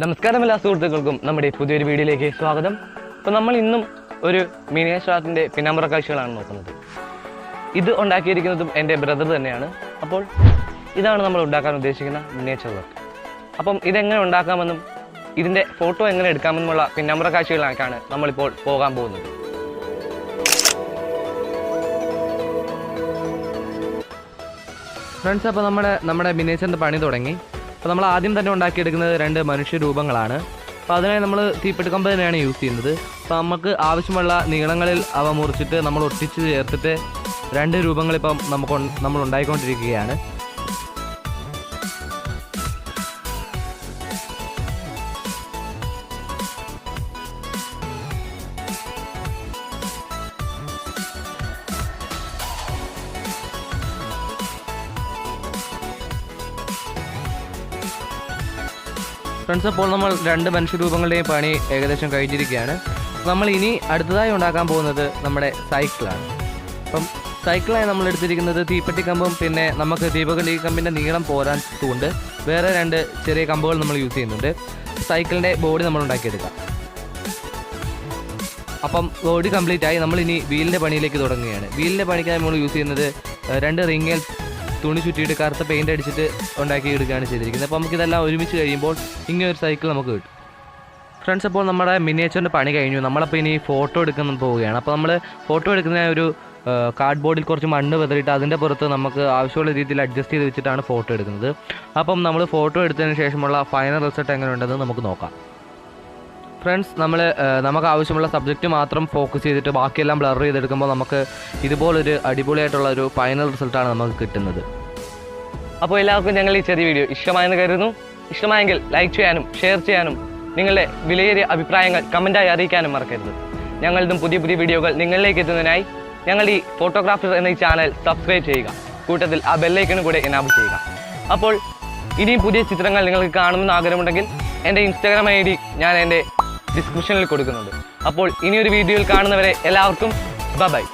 നമസ്കാരം എല്ലാ സുഹൃത്തുക്കൾക്കും നമ്മുടെ പുതിയൊരു വീഡിയോയിലേക്ക് സ്വാഗതം. അപ്പോൾ നമ്മൾ ഇന്നും ഒരു മിനിയേഷാർട്ടിന്റെ പിന്നാമ്പുറ കാഴ്ചകളാണ് നോക്കുന്നത്. ഇത് ഉണ്ടാക്കിയിരിക്കുന്നതും എന്റെ ബ്രദർ തന്നെയാണ്. അപ്പോൾ ഇതാണ് നമ്മൾ ഉണ്ടാക്കാൻ ഉദ്ദേശിക്കുന്ന മിനിയേച്ചർ വർക്ക് അപ്പം ഇതെങ്ങനെ ഉണ്ടാക്കാമെന്നും ഇതിന്റെ ഫോട്ടോ എങ്ങനെ എടുക്കാമെന്നുമുള്ള പിന്നാമ്പുറ കാഴ്ചകളിലേക്കാണ് നമ്മളിപ്പോൾ പോകാൻ പോകുന്നത്. ഫ്രണ്ട്സ് അപ്പോൾ നമ്മുടെ നമ്മുടെ മിനിയേച്ചറിന്റെ പണി തുടങ്ങി. അപ്പോൾ നമ്മൾ ആദ്യം തന്നെ ഉണ്ടാക്കിയെടുക്കുന്നത് രണ്ട് മനുഷ്യ രൂപങ്ങളാണ് അപ്പോൾ അതിനായി നമ്മൾ തീപ്പെട്ടിക്കമ്പ് തന്നെയാണ് യൂസ് ചെയ്യുന്നത്. അപ്പോൾ നമുക്ക് ആവശ്യമുള്ള നീളങ്ങളിൽ അവ മുറിച്ചിട്ട് നമ്മൾ ഒട്ടിച്ച് ചേർത്തിട്ട് രണ്ട് രൂപങ്ങളിപ്പം നമുക്ക് നമ്മൾ ഉണ്ടായിക്കൊണ്ടിരിക്കുകയാണ്. ഫ്രണ്ട്സ് അപ്പോൾ നമ്മൾ രണ്ട് മനുഷ്യരൂപങ്ങളുടെയും പണി ഏകദേശം കഴിഞ്ഞിരിക്കുകയാണ്. നമ്മൾ ഇനി അടുത്തതായി ഉണ്ടാക്കാൻ പോകുന്നത് നമ്മുടെ സൈക്കിളാണ് അപ്പം സൈക്കിളായി നമ്മൾ എടുത്തിരിക്കുന്നത് തീപ്പെട്ടി കമ്പും പിന്നെ നമുക്ക് ദീപകളി കമ്പിന്റെ നീളം പോരാൻ തൂണ്ട് വേറെ രണ്ട് ചെറിയ കമ്പുകൾ നമ്മൾ യൂസ് ചെയ്യുന്നുണ്ട്. സൈക്കിളിന്റെ ബോഡി നമ്മൾ ഉണ്ടാക്കിയെടുക്കാം. അപ്പം ബോഡി കംപ്ലീറ്റ് ആയി നമ്മൾ ഇനി വീലിന്റെ പണിയിലേക്ക് തുടങ്ങുകയാണ്. വീലിന്റെ പണിക്കായി നമ്മൾ യൂസ് ചെയ്യുന്നത് രണ്ട് റിങ്ങിൽ തുണി ചുറ്റിയിട്ട് കറുത്ത പെയിന്റ് അടിച്ചിട്ട് ഉണ്ടാക്കി എടുക്കുകയാണ് ചെയ്തിരിക്കുന്നത്. അപ്പോൾ നമുക്കിതെല്ലാം ഒരുമിച്ച് കഴിയുമ്പോൾ ഇങ്ങനെ ഒരു സൈക്കിൾ നമുക്ക് കിട്ടും. ഫ്രണ്ട്സ് അപ്പോൾ നമ്മുടെ മിനിയേച്ചറിന്റെ പണി കഴിഞ്ഞു. നമ്മളപ്പോൾ ഇനി ഫോട്ടോ എടുക്കുന്ന പോവുകയാണ്. അപ്പോൾ നമ്മൾ ഫോട്ടോ എടുക്കുന്ന ഒരു കാർഡ് ബോർഡിൽ കുറച്ച് മണ്ണ് വെതറിയിട്ട് അതിന്റെ പുറത്ത് നമുക്ക് ആവശ്യമുള്ള രീതിയിൽ അഡ്ജസ്റ്റ് ചെയ്ത് വെച്ചിട്ടാണ് ഫോട്ടോ എടുക്കുന്നത്. അപ്പം നമ്മൾ ഫോട്ടോ എടുത്തതിന് ശേഷമുള്ള ഫൈനൽ റിസൾട്ട് എങ്ങനെ ഉണ്ടെന്ന് നമുക്ക് നോക്കാം. ഫ്രണ്ട്സ് നമ്മൾ നമുക്ക് ആവശ്യമുള്ള സബ്ജക്റ്റ് മാത്രം ഫോക്കസ് ചെയ്തിട്ട് ബാക്കിയെല്ലാം ബ്ലർ ചെയ്തെടുക്കുമ്പോൾ നമുക്ക് ഇതുപോലൊരു അടിപൊളിയായിട്ടുള്ള ഒരു ഫൈനൽ റിസൾട്ടാണ് നമുക്ക് കിട്ടുന്നത്. അപ്പോൾ എല്ലാവർക്കും ഞങ്ങൾ ഈ ചെറിയ വീഡിയോ ഇഷ്ടമായെന്ന് കരുതുന്നു. ഇഷ്ടമായെങ്കിൽ ലൈക്ക് ചെയ്യാനും ഷെയർ ചെയ്യാനും നിങ്ങളുടെ വിലയേറിയ അഭിപ്രായങ്ങൾ കമന്റായി അറിയിക്കാനും മറക്കരുത്. ഞങ്ങളിതും പുതിയ പുതിയ വീഡിയോകൾ നിങ്ങളിലേക്ക് എത്തുന്നതിനായി ഞങ്ങൾ ഈ ഫോട്ടോഗ്രാഫർ എന്ന ഈ ചാനൽ സബ്സ്ക്രൈബ് ചെയ്യുക. കൂട്ടത്തിൽ ആ ബെല്ലൈക്കണും കൂടെ എനാബിൾ ചെയ്യുക. അപ്പോൾ ഇനിയും പുതിയ ചിത്രങ്ങൾ നിങ്ങൾക്ക് കാണുമെന്ന് ആഗ്രഹമുണ്ടെങ്കിൽ എന്റെ ഇൻസ്റ്റാഗ്രാം ഐ ഡി ഞാൻ എന്റെ ഡിസ്ക്രിപ്ഷനിൽ കൊടുക്കുന്നുണ്ട്. അപ്പോൾ ഇനിയൊരു വീഡിയോയിൽ കാണുന്നവരെ എല്ലാവർക്കും ബൈ